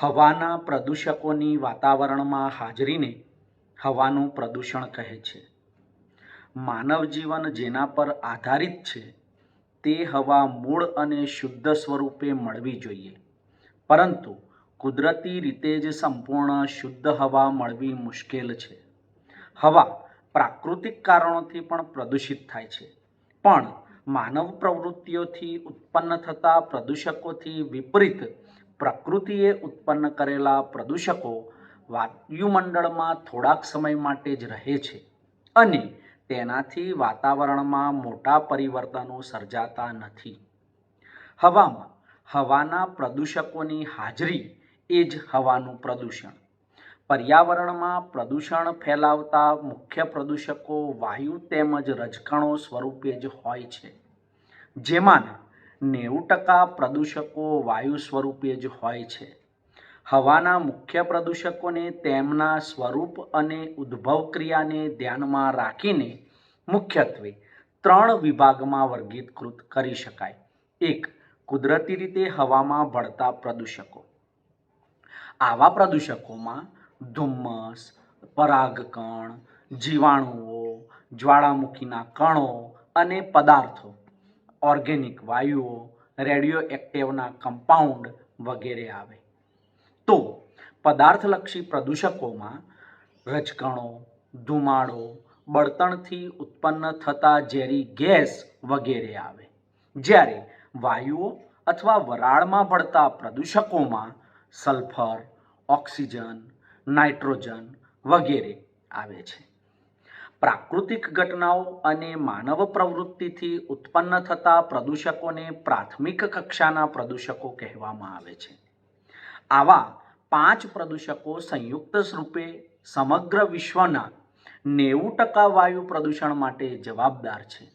હવાના પ્રદૂષકોની વાતાવરણમાં હાજરીને હવાનું પ્રદૂષણ કહે છે. માનવ જીવન જેના પર આધારિત છે, તે હવા મૂળ અને શુદ્ધ સ્વરૂપે મળવી જોઈએ. પરંતુ કુદરતી રીતે જ સંપૂર્ણ શુદ્ધ હવા મળવી મુશ્કેલ છે. હવા પ્રાકૃતિક કારણોથી પણ પ્રદૂષિત થાય છે. પણ માનવ પ્રવૃત્તિઓથી ઉત્પન્ન થતા પ્રદૂષકોથી વિપરીત પ્રકૃતિએ ઉત્પન્ન કરેલા પ્રદૂષકો વાયુમંડળમાં થોડાક સમય માટે જ રહે છે અને તેનાથી વાતાવરણમાં મોટા પરિવર્તનો સર્જાતા નથી. હવામાં હવાના પ્રદૂષકોની હાજરી એ જ હવાનું પ્રદૂષણ. પર્યાવરણમાં પ્રદૂષણ ફેલાવતા મુખ્ય પ્રદૂષકો વાયુ તેમજ રજકણો સ્વરૂપે જ હોય છે. જેમાંના નેવું ટકા પ્રદૂષકો વાયુ સ્વરૂપે જ હોય છે. હવાના મુખ્ય પ્રદૂષકોને તેમના સ્વરૂપ અને ઉદ્ભવ ક્રિયાને ધ્યાનમાં રાખીને મુખ્યત્વે ત્રણ વિભાગમાં વર્ગીકૃત કરી શકાય. એક, કુદરતી રીતે હવામાં ભળતા પ્રદૂષકો. આવા પ્રદૂષકોમાં ધુમ્મસ, પરાગકણ, જીવાણુઓ, જ્વાળામુખીના કણો અને પદાર્થો ઓર્ગેનિક વાયુઓ રેડિયો એક્ટિવના કમ્પાઉન્ડ વગેરે આવે. તો પદાર્થલક્ષી પ્રદૂષકોમાં રજકણો, ધુમાડો, બળતણથી ઉત્પન્ન થતા ઝેરી ગેસ વગેરે આવે. જ્યારે વાયુઓ અથવા વરાળમાં ભળતા પ્રદૂષકોમાં સલ્ફર, ઓક્સિજન, નાઇટ્રોજન વગેરે આવે છે. પ્રાકૃતિક ઘટનાઓ અને માનવ પ્રવૃત્તિથી ઉત્પન્ન થતા પ્રદૂષકોને પ્રાથમિક કક્ષાના પ્રદૂષકો કહેવામાં આવે છે. આવા પાંચ પ્રદૂષકો સંયુક્ત રૂપે સમગ્ર વિશ્વના નેવું ટકા વાયુ પ્રદૂષણ માટે જવાબદાર છે.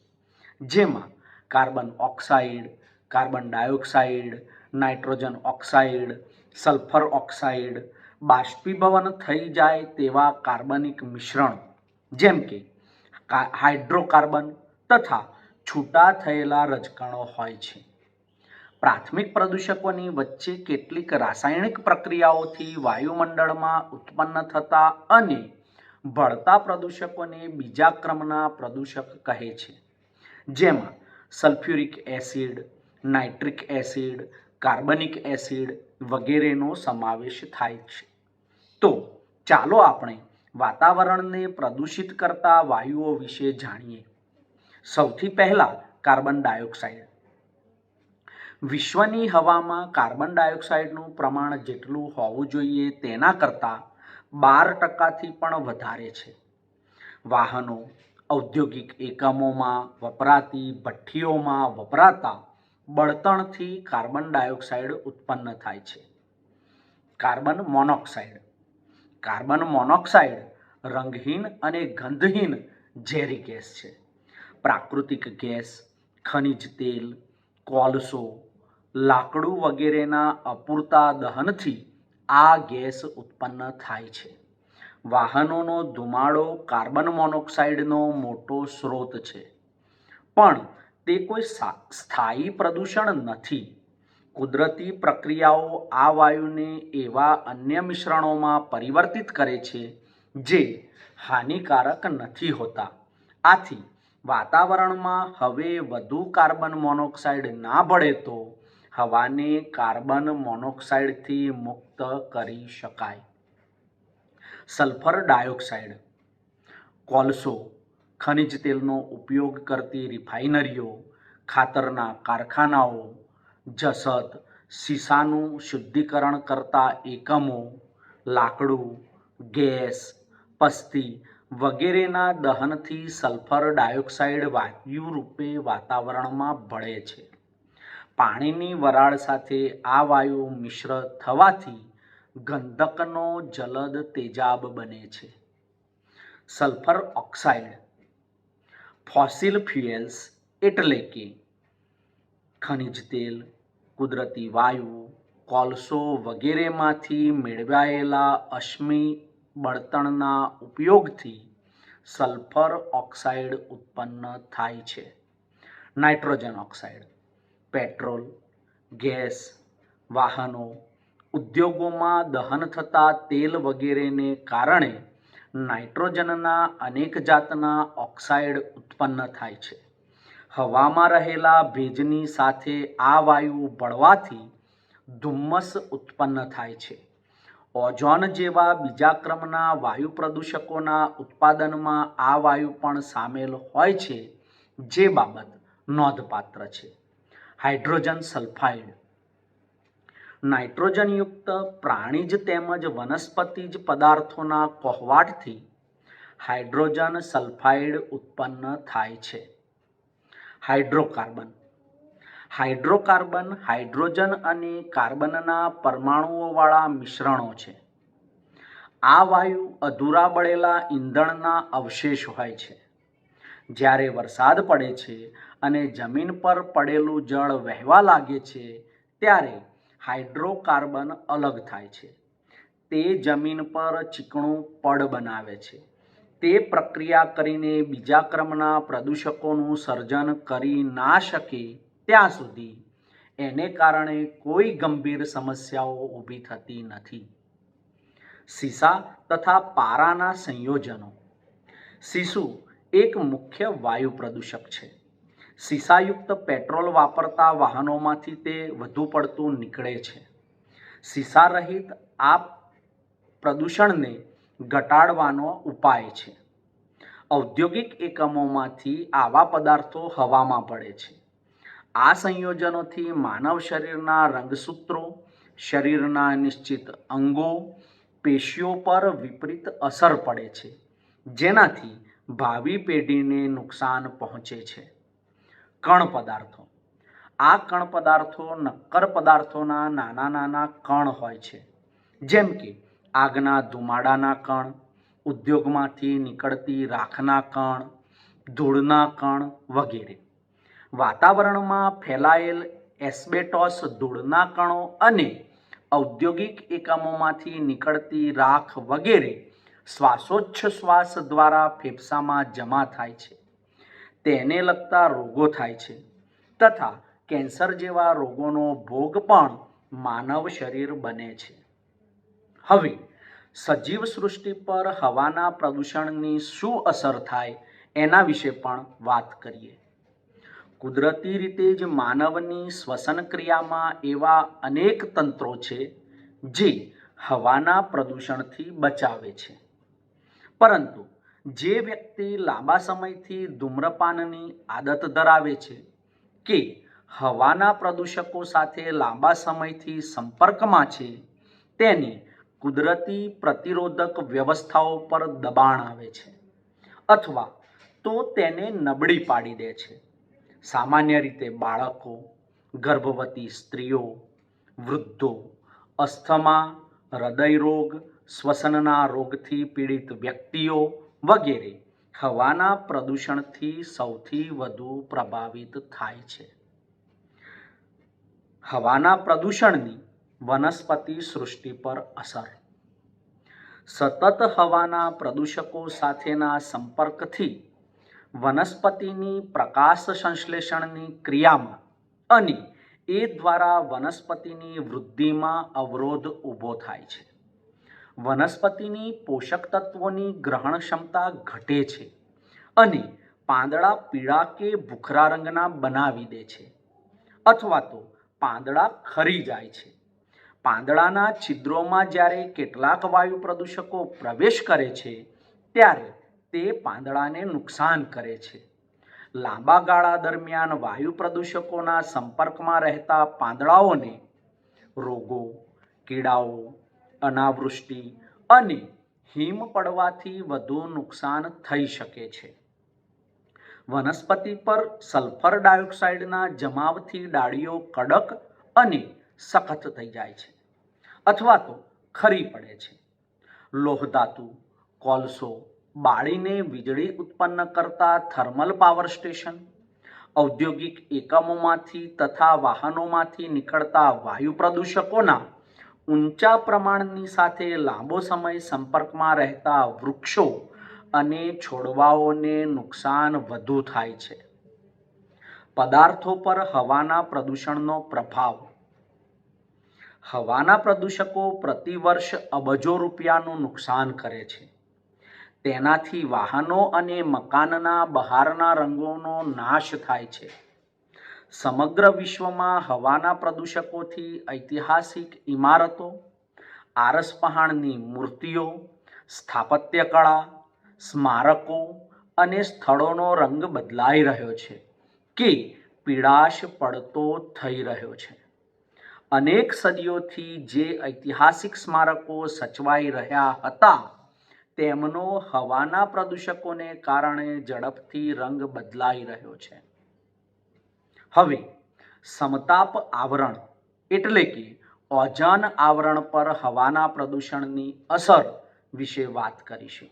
જેમાં carbon oxide, carbon dioxide, nitrogen oxide, sulphur oxide, બાષ્પીભવન થઈ જાય તેવા કાર્બનિક મિશ્રણ જેમ કે હાઇડ્રોકાર્બન તથા છૂટા થયેલા રજકણો હોય છે. પ્રાથમિક પ્રદૂષકોની વચ્ચે કેટલીક રાસાયણિક પ્રક્રિયાઓથી વાયુમંડળમાં ઉત્પન્ન થતા અને ભળતા પ્રદૂષકોને બીજા ક્રમના પ્રદૂષક કહે છે. જેમાં સલ્ફ્યુરિક એસિડ, નાઇટ્રિક એસિડ, કાર્બનિક એસિડ વગેરેનો સમાવેશ થાય છે. તો ચાલો આપણે વાતાવરણને પ્રદૂષિત કરતા વાયુઓ વિશે જાણીએ. સૌથી પહેલા કાર્બન ડાયોક્સાઇડ. વિશ્વની હવામાં કાર્બન ડાયોક્સાઇડનું પ્રમાણ જેટલું હોવું જોઈએ તેના કરતાં બાર ટકાથી પણ વધારે છે. વાહનો, ઔદ્યોગિક એકમોમાં વપરાતી ભઠ્ઠીઓમાં વપરાતા બળતણથી કાર્બન ડાયોક્સાઇડ ઉત્પન્ન થાય છે. Carbon monoxide. કાર્બન મોનોક્સાઇડ, રંગહીન અને ગંધહીન ઝેરી ગેસ છે. પ્રાકૃતિક ગેસ, ખનિજ તેલ, કોલસો, લાકડું વગેરેના અપૂરતા દહનથી આ ગેસ ઉત્પન્ન થાય છે. વાહનોનો ધુમાડો કાર્બન મોનોક્સાઇડનો મોટો સ્રોત છે. પણ તે કોઈ સ્થાયી પ્રદૂષણ નથી. કુદરતી પ્રક્રિયાઓ આ વાયુને એવા અન્ય મિશ્રણોમાં પરિવર્તિત કરે છે જે હાનિકારક નથી હોતા. આથી વાતાવરણમાં હવે વધુ કાર્બન મોનોક્સાઇડ ના ભળે તો હવાને કાર્બન મોનોક્સાઇડથી મુક્ત કરી શકાય. Sulphur dioxide. કોલસો, ખનિજ તેલનો ઉપયોગ કરતી રિફાઇનરીઓ, ખાતરના કારખાનાઓ જસત, સીસાનું શુદ્ધિકરણ કરતા એકમો, લાકડું, ગેસ, પસ્તી વગેરેના દહનથી સલ્ફર ડાયોક્સાઇડ વાયુ રૂપે વાતાવરણમાં ભળે છે. પાણીની વરાળ સાથે આ વાયુ મિશ્ર થવાથી ગંધકનો જલદ તેજાબ બને છે. સલ્ફર ઓક્સાઇડ, ફોસિલ ફ્યુએલ્સ એટલે કે ખનિજ તેલ કુદરતી વાયુ, કોલસો વગેરેમાંથી મેળવાયેલા અશ્મિ બળતણના ઉપયોગથી સલ્ફર ઓક્સાઇડ ઉત્પન્ન થાય છે. નાઇટ્રોજન ઓક્સાઇડ, પેટ્રોલ, ગેસ, વાહનો, ઉદ્યોગોમાં દહન થતા તેલ વગેરેને કારણે નાઇટ્રોજનના અનેક જાતના ઓક્સાઇડ ઉત્પન્ન થાય છે. હવામાં રહેલા ભેજની સાથે આ વાયુ ભળવાથી ધુમ્મસ ઉત્પન્ન થાય છે. ઓઝોન જેવા બીજા ક્રમના વાયુ પ્રદૂષકોના ઉત્પાદનમાં આ વાયુ પણ સામેલ હોય છે, જે બાબત નોંધપાત્ર છે. Hydrogen sulphide. નાઇટ્રોજનયુક્ત પ્રાણીજ તેમજ વનસ્પતિજ પદાર્થોના કોહવાટથી હાઇડ્રોજન સલ્ફાઇડ ઉત્પન્ન થાય છે. હાઇડ્રોકાર્બન. હાઇડ્રોકાર્બન હાઇડ્રોજન અને કાર્બનના પરમાણુઓવાળા મિશ્રણો છે. આ વાયુ અધૂરા બળેલા ઈંધણના અવશેષ હોય છે. જ્યારે વરસાદ પડે છે અને જમીન પર પડેલું જળ વહેવા લાગે છે, ત્યારે હાઇડ્રોકાર્બન અલગ થાય છે. તે જમીન પર ચીકણું પડ બનાવે છે. તે પ્રક્રિયા કરીને બીજા ક્રમના પ્રદૂષકોનું સર્જન કરી ના શકે ત્યાં સુધી એને કારણે કોઈ ગંભીર સમસ્યાઓ ઊભી થતી નથી. સીસા તથા પારાના સંયોજનો. સીસુ એક મુખ્ય વાયુ પ્રદૂષક છે. સીસાયુક્ત પેટ્રોલ વાપરતા વાહનોમાંથી તે વધુ પડતું નીકળે છે. સીસા રહિત આ પ્રદૂષણને ઘટાડવાનો ઉપાય છે. ઔદ્યોગિક એકમોમાંથી આવા પદાર્થો હવામાં પડે છે. આ સંયોજનોથી માનવ શરીરના રંગસૂત્રો, શરીરના નિશ્ચિત અંગો, પેશીઓ પર વિપરીત અસર પડે છે, જેનાથી ભાવિ પેઢીને નુકસાન પહોંચે છે. કણ પદાર્થો. આ કણ પદાર્થો નક્કર પદાર્થોના નાના નાના કણ હોય છે, જેમ કે આગના ધુમાડાના કણ, ઉદ્યોગમાંથી નીકળતી રાખના કણ, ધૂળના કણ વગેરે. વાતાવરણમાં ફેલાયેલ એસ્બેટોસ ધૂળના કણો અને ઔદ્યોગિક એકમોમાંથી નીકળતી રાખ વગેરે શ્વાસોચ્છ્વાસ દ્વારા ફેફસામાં જમા થાય છે. તેને લગતા રોગો થાય છે તથા કેન્સર જેવા રોગોનો ભોગ પણ માનવ શરીર બને છે. હવે, સજીવ સૃષ્ટિ પર હવાના પ્રદૂષણની શું અસર થાય એના વિશે પણ વાત કરીએ. કુદરતી રીતે જ માનવની શ્વસન ક્રિયામાં એવા અનેક તંત્રો છે જે હવાના પ્રદૂષણથી બચાવે છે. પરંતુ જે વ્યક્તિ લાંબા સમયથી ધૂમ્રપાનની આદત ધરાવે છે કે હવાના પ્રદૂષકો સાથે લાંબા સમયથી સંપર્કમાં છે, તેની કુદરતી પ્રતિરોધક વ્યવસ્થાઓ પર દબાણ આવે છે અથવા તો તેને નબળી પાડી દે છે. સામાન્ય રીતે બાળકો, ગર્ભવતી સ્ત્રીઓ, વૃદ્ધો, અસ્થમા, હૃદયરોગ, શ્વસનના રોગથી પીડિત વ્યક્તિઓ વગેરે હવાના પ્રદૂષણથી સૌથી વધુ પ્રભાવિત થાય છે. હવાના પ્રદૂષણની વનસ્પતિ સૃષ્ટિ પર અસર. સતત હવાના પ્રદૂષકો સાથેના સંપર્કથી વનસ્પતિની પ્રકાશ સંશ્લેષણની ક્રિયામાં અને એ દ્વારા વનસ્પતિની વૃદ્ધિમાં અવરોધ ઊભો થાય છે. વનસ્પતિની પોષક તત્વોની ગ્રહણ ક્ષમતા ઘટે છે અને પાંદડા પીળા કે ભૂખરા રંગના બનાવી દે છે અથવા તો પાંદડા ખરી જાય છે. પાંદડાના છિદ્રોમાં જ્યારે કેટલાક વાયુ પ્રદૂષકો પ્રવેશ કરે છે, ત્યારે તે પાંદડાને નુકસાન કરે છે. લાંબા ગાળા દરમિયાન વાયુ પ્રદૂષકોના સંપર્કમાં રહેતા પાંદડાઓને રોગો, કીડાઓ, અનાવૃષ્ટિ અને હિમ પડવાથી વધુ નુકસાન થઈ શકે છે. વનસ્પતિ પર સલ્ફર ડાયોક્સાઇડના જમાવથી ડાળીઓ કડક અને સખત થઈ જાય છે. અથવા તો ખરી પડે છે. લોહધાતુ કોલસો, બાળીને વીજળી ઉત્પન્ન કરતા થર્મલ પાવર સ્ટેશન, ઔદ્યોગિક એકમોમાંથી તથા વાહનોમાંથી નીકળતા વાયુ પ્રદૂષકોના ઊંચા પ્રમાણની સાથે લાંબો સમય સંપર્કમાં રહેતા વૃક્ષો અને છોડવાઓને નુકસાન વધુ થાય છે. પદાર્થો પર હવાના પ્રદૂષણનો પ્રભાવ હવાના પ્રદૂષકો પ્રતિવર્ષ અબજો રૂપિયાનું નુકસાન કરે છે. તેનાથી વાહનો અને મકાનના બહારના રંગોનો નાશ થાય છે. સમગ્ર વિશ્વમાં હવાના પ્રદૂષકોથી ઐતિહાસિક ઇમારતો આરસપહાણની મૂર્તિઓ સ્થાપત્ય કળા સ્મારકો અને સ્થળોનો રંગ બદલાઈ રહ્યો છે કે પીડાશ પડતો થઈ રહ્યો છે. અનેક સદીઓથી જે ઐતિહાસિક સ્મારકો સચવાઈ રહ્યા હતા, તેમનો હવાના પ્રદૂષકોને કારણે ઝડપથી રંગ બદલાઈ રહ્યો છે. હવે, સમતાપ આવરણ એટલે કે ઓઝોન આવરણ પર હવાના પ્રદૂષણની અસર વિશે વાત કરીશું.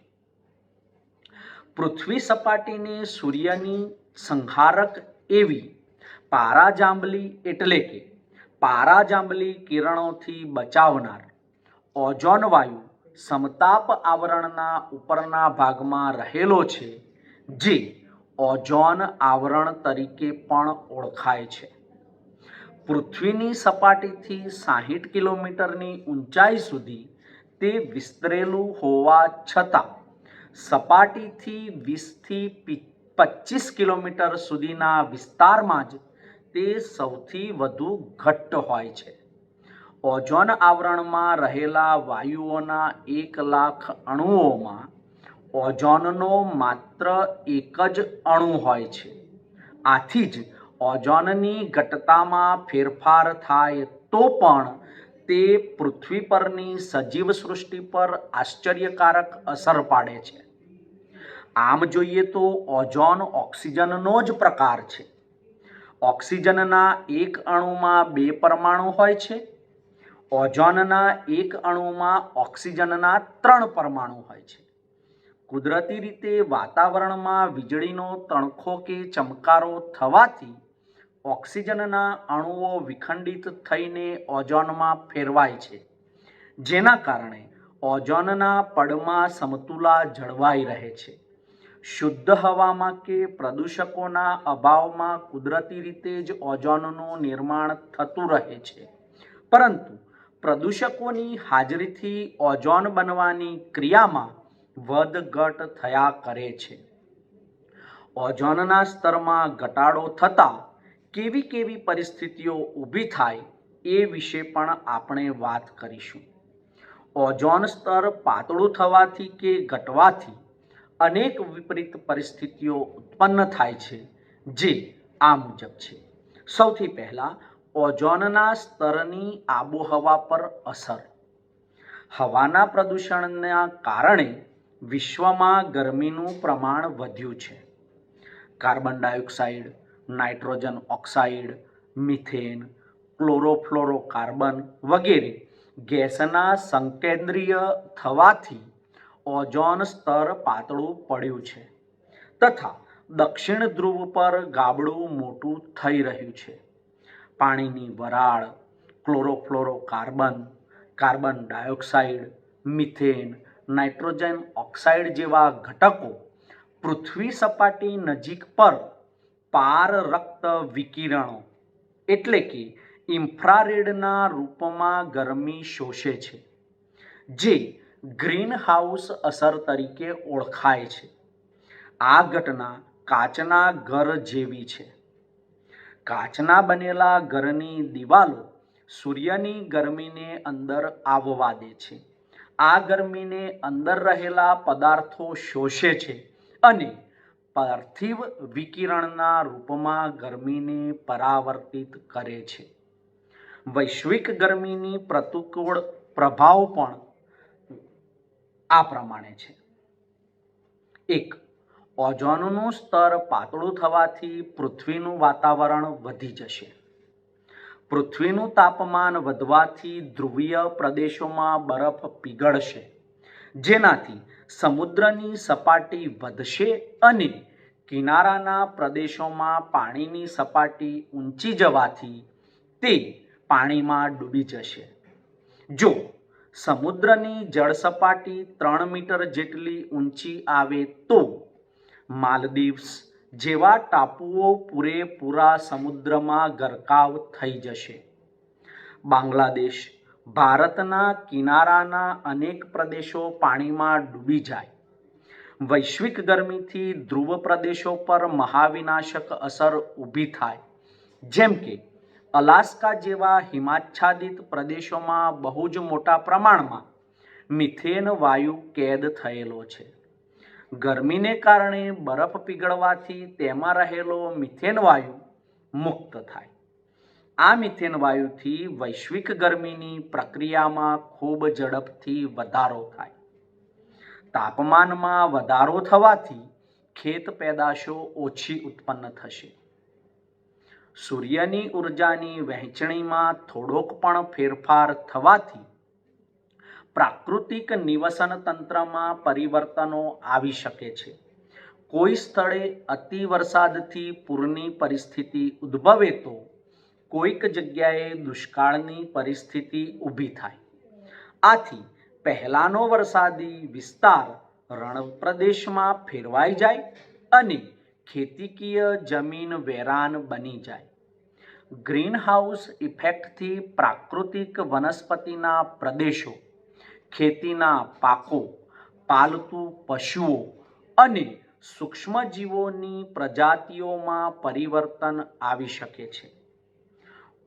પૃથ્વી સપાટીને સૂર્યની સંહારક એવી પારાજાંબલી એટલે કે પારાજાંબલી કિરણોથી બચાવનાર. ઓઝોન વાયુ સમતાપ આવરણના ઉપરના ભાગમાં રહેલો છે, જે ઓઝોન આવરણ તરીકે પણ ઓળખાય છે. પૃથ્વીની સપાટીથી સાહીઠ કિલોમીટરની ઊંચાઈ સુધી તે વિસ્તરેલું હોવા છતાં, સપાટીથી વીસથી પચીસ કિલોમીટર સુધીના વિસ્તારમાં જ તે સૌથી વધુ ઘટ્ટ હોય છે. ઓઝોન આવરણમાં રહેલા વાયુઓના એક લાખ અણુઓમાં ઓઝોનનો માત્ર એક જ અણુ હોય છે. આથી જ ઓઝોનની ઘટતામાં ફેરફાર થાય તો પણ તે પૃથ્વી પરની સજીવ સૃષ્ટિ પર આશ્ચર્યકારક અસર પાડે છે. આમ જોઈએ તો ઓઝોન ઓક્સિજનનો જ પ્રકાર છે. ઓક્સિજનના એક અણુમાં બે પરમાણુ હોય છે. ઓઝોનના એક અણુમાં ઓક્સિજનના ત્રણ પરમાણુ હોય છે. કુદરતી રીતે વાતાવરણમાં વીજળીનો તણખો કે ચમકારો થવાથી ઓક્સિજનના અણુઓ વિખંડિત થઈને ઓઝોનમાં ફેરવાય છે. જેના કારણે ઓઝોનના પડમાં સમતુલા જળવાઈ રહે છે. શુદ્ધ હવામાં કે પ્રદૂષકોના અભાવમાં કુદરતી રીતે જ ઓઝોનનું નિર્માણ થતું રહે છે. પરંતુ પ્રદૂષકોની હાજરીથી ઓઝોન બનવાની ક્રિયામાં વધઘટ થયા કરે છે. ઓઝોનના સ્તરમાં ઘટાડો થતાં કેવી કેવી પરિસ્થિતિઓ ઊભી થાય એ વિશે પણ આપણે વાત કરીશું. ઓઝોન સ્તર પાતળું થવાથી કે ઘટવાથી અનેક વિપરીત પરિસ્થિતિઓ ઉત્પન્ન થાય છે, જે આ મુજબ છે. સૌથી પહેલાં, ઓઝોનના સ્તરની આબોહવા પર અસર. હવાના પ્રદૂષણના કારણે વિશ્વમાં ગરમીનું પ્રમાણ વધ્યું છે. Carbon dioxide, nitrogen oxide, methane, chlorofluorocarbon વગેરે ગેસના સંકેન્દ્રીય થવાથી ઓઝોન સ્તર પાતળું પડ્યું છે તથા દક્ષિણ ધ્રુવ પર ગાબડું મોટું થઈ રહ્યું છે. પાણીની વરાળ, chlorofluorocarbon, carbon dioxide, methane, nitrogen oxide જેવા ઘટકો પૃથ્વી સપાટી નજીક પર પાર રક્ત વિકિરણો, એટલે કે ઇન્ફ્રારેડના રૂપમાં ગરમી શોષે છે, જે ગ્રીન હાઉસ અસર તરીકે ઓળખાય છે. આ ઘટના કાચના ઘર જેવી છે. કાચના બનેલા ઘરની દિવાલો સૂર્યની ગરમીને અંદર આવવા દે છે. આ ગરમીને અંદર રહેલા પદાર્થો શોષે છે અને પાર્થિવ વિકિરણના રૂપમાં ગરમીને પરાવર્તિત કરે છે. વૈશ્વિક ગરમીની પ્રતિકૂળ પ્રભાવ પણ આ પ્રમાણે છે. એક, ઓઝોનનું સ્તર પાતળું થવાથી પૃથ્વીનું વાતાવરણ વધી જશે. પૃથ્વીનું તાપમાન વધવાથી ધ્રુવીય પ્રદેશોમાં બરફ પીગળશે, જેનાથી સમુદ્રની સપાટી વધશે અને કિનારાના પ્રદેશોમાં પાણીની સપાટી ઊંચી જવાથી તે પાણીમાં ડૂબી જશે. જો સમુદ્રની જળ સપાટી ત્રણ મીટર જેટલી ઊંચી આવે તો માલદીવ્સ જેવા ટાપુઓ પૂરેપૂરા સમુદ્રમાં ગરકાવ થઈ જશે. બાંગ્લાદેશ ભારતના કિનારાના અનેક પ્રદેશો પાણીમાં ડૂબી જાય. વૈશ્વિક ગરમીથી ધ્રુવ પ્રદેશો પર મહાવિનાશક અસર ઊભી થાય. જેમ કે અલાસ્કા જેવા હિમાચ્છાદિત પ્રદેશોમાં બહુ જ મોટા પ્રમાણમાં મિથેન વાયુ કેદ થયેલો છે. ગરમીને કારણે બરફ પીગળવાથી તેમાં રહેલો મિથેન વાયુ મુક્ત થાય. આ મિથેન વાયુથી વૈશ્વિક ગરમીની પ્રક્રિયામાં ખૂબ ઝડપથી વધારો થાય. તાપમાનમાં વધારો થવાથી ખેત પેદાશો ઓછી ઉત્પન્ન થશે. સૂર્યની ઉર્જાની વહેંચણીમાં થોડોક પણ ફેરફાર થવાથી પ્રાકૃતિક નિવસન તંત્રમાં પરિવર્તનો આવી શકે છે. કોઈ સ્થળે અતિ વરસાદથી પૂરની પરિસ્થિતિ ઉદ્ભવે તો કોઈક જગ્યાએ દુષ્કાળની પરિસ્થિતિ ઊભી થાય. આથી પહેલાંનો વરસાદી વિસ્તાર રણ પ્રદેશમાં ફેરવાઈ જાય અને ખેતીકીય જમીન વેરાન બની જાય. ગ્રીનહાઉસ ઇફેક્ટથી પ્રાકૃતિક વનસ્પતિના પ્રદેશો, ખેતીના પાકો, પાલતુ પશુઓ અને સૂક્ષ્મજીવોની પ્રજાતિઓમાં પરિવર્તન આવી શકે છે.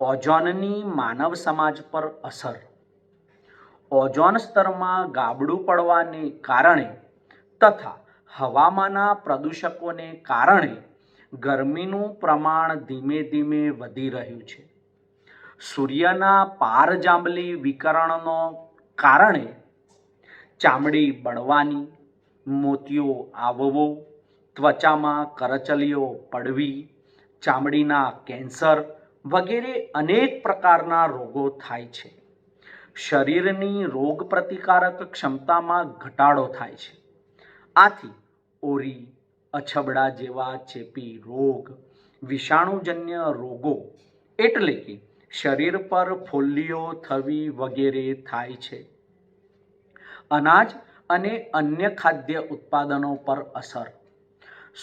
ઓઝોનની માનવ સમાજ પર અસર. ઓઝોન સ્તરમાં ગાબડું પડવાને કારણે તથા હવામાંના પ્રદૂષકોને કારણે ગરમીનું પ્રમાણ ધીમે ધીમે વધી રહ્યું છે. સૂર્યના પારજાંબલી વિકરણનો કારણે ચામડી બળવાની મોતિયો આવવો, ત્વચામાં કરચલીઓ પડવી, ચામડીના કેન્સર વગેરે અનેક પ્રકારના રોગો થાય છે. શરીરની રોગ પ્રતિકારક ક્ષમતામાં ઘટાડો થાય છે. આથી ઓરી, અછબડા જેવા ચેપી રોગ, વિષાણુજન્ય રોગો એટલે કે શરીર પર ફોલ્લીઓ થવી વગેરે થાય છે. અનાજ અને અન્ય ખાદ્ય ઉત્પાદનો પર અસર.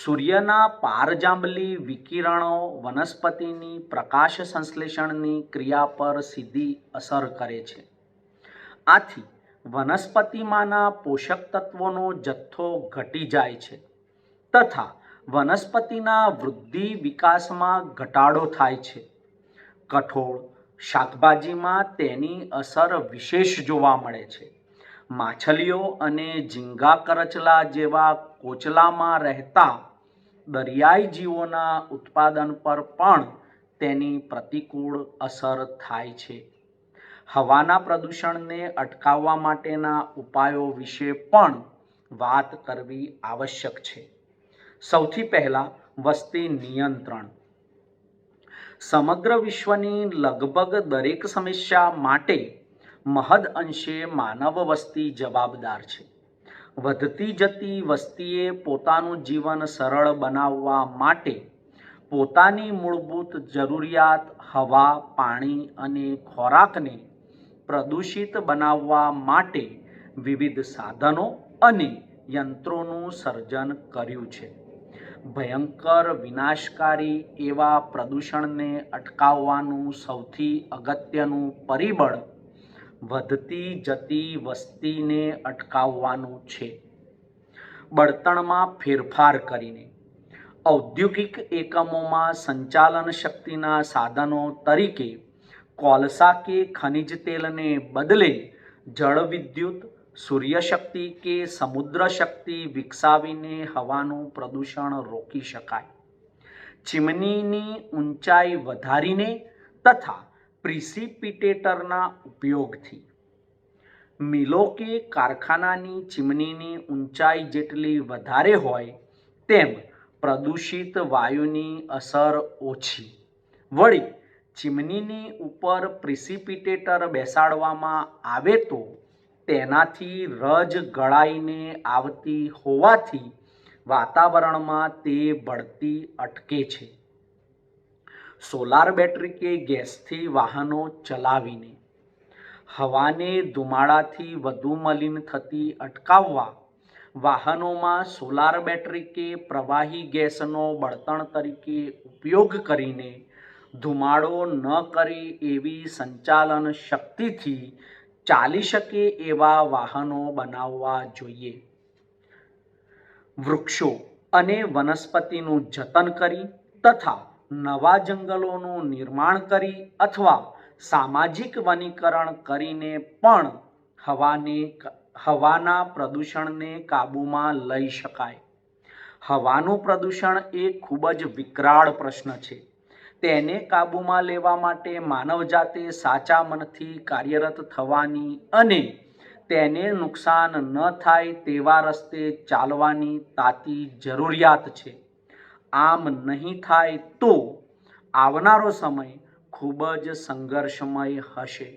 સૂર્યના પારજાંબલી વિકિરણો વનસ્પતિની પ્રકાશ સંશ્લેષણની ક્રિયા પર સીધી અસર કરે છે. આથી વનસ્પતિમાંના પોષક તત્વોનો જથ્થો ઘટી જાય છે તથા વનસ્પતિના વૃદ્ધિ વિકાસમાં ઘટાડો થાય છે. કઠોળ શાકભાજીમાં તેની અસર વિશેષ જોવા મળે છે. માછલીઓ અને ઝીંગા કરચલા જેવા કોચલામાં રહેતા દરિયાઈ જીવોના ઉત્પાદન પર પણ તેની પ્રતિકૂળ અસર થાય છે. હવાના પ્રદૂષણને અટકાવવા માટેના ઉપાયો વિશે પણ વાત કરવી આવશ્યક છે. સૌથી પહેલાં વસ્તી નિયંત્રણ. સમગ્ર વિશ્વની લગભગ દરેક સમસ્યા માટે મહદ અંશે માનવ વસ્તી જવાબદાર છે. વધતી જતી વસ્તીએ પોતાનું જીવન સરળ બનાવવા માટે પોતાની મૂળભૂત જરૂરિયાત હવા, પાણી અને ખોરાકને પ્રદૂષિત બનાવવા માટે વિવિધ સાધનો અને યંત્રોનું સર્જન કર્યું છે. ભયંકર વિનાશકારી એવા પ્રદૂષણને અટકાવવાનું સૌથી અગત્યનું પરિબળ વધતી જતી વસ્તીને અટકાવવાનું છે. બળતણમાં ફેરફાર કરીને ઔદ્યોગિક એકમોમાં સંચાલન શક્તિના સાધનો તરીકે કોલસા કે ખનિજ તેલને બદલે જળ વિદ્યુત સૂર્યશક્તિ કે સમુદ્ર શક્તિ વિકસાવીને હવાનું પ્રદૂષણ રોકી શકાય. ચીમનીની ઊંચાઈ વધારીને તથા પ્રિસિપિટેટરના ઉપયોગથી. મિલો કે કારખાનાની ચીમનીની ઊંચાઈ જેટલી વધારે હોય, તેમ પ્રદૂષિત વાયુની અસર ઓછી. વળી ચીમનીની ઉપર પ્રિસિપિટેટર બેસાડવામાં આવે તો તેનાથી રજ ગળાઈને આવતી હોવાથી વાતાવરણમાં તે બળતી અટકે છે. સોલાર બેટરી કે ગેસથી વાહનો ચલાવીને હવાને ધુમાડાથી વધુ મલિન થતી અટકાવવા વાહનોમાં સોલાર બેટરી કે પ્રવાહી ગેસનો બળતણ તરીકે ઉપયોગ કરીને ધુમાડો ન કરી એવી સંચાલન શક્તિથી ચાલી શકે એવા વાહનો બનાવવા જોઈએ. વૃક્ષો અને વનસ્પતિનું જતન કરી તથા નવા જંગલોનું નિર્માણ કરી અથવા સામાજિક વનીકરણ કરીને પણ હવાને હવાના પ્રદૂષણને કાબૂમાં લઈ શકાય. હવાનું પ્રદૂષણ એ ખૂબ જ વિકરાળ પ્રશ્ન છે. તેને કાબૂમાં લેવા માટે માનવજાતે સાચા મનથી કાર્યરત થવાની અને તેને નુકસાન ન થાય તેવા રસ્તે ચાલવાની તાતી જરૂરિયાત છે. આમ નહીં થાય તો આવનારો સમય ખૂબ જ સંઘર્ષમય હશે.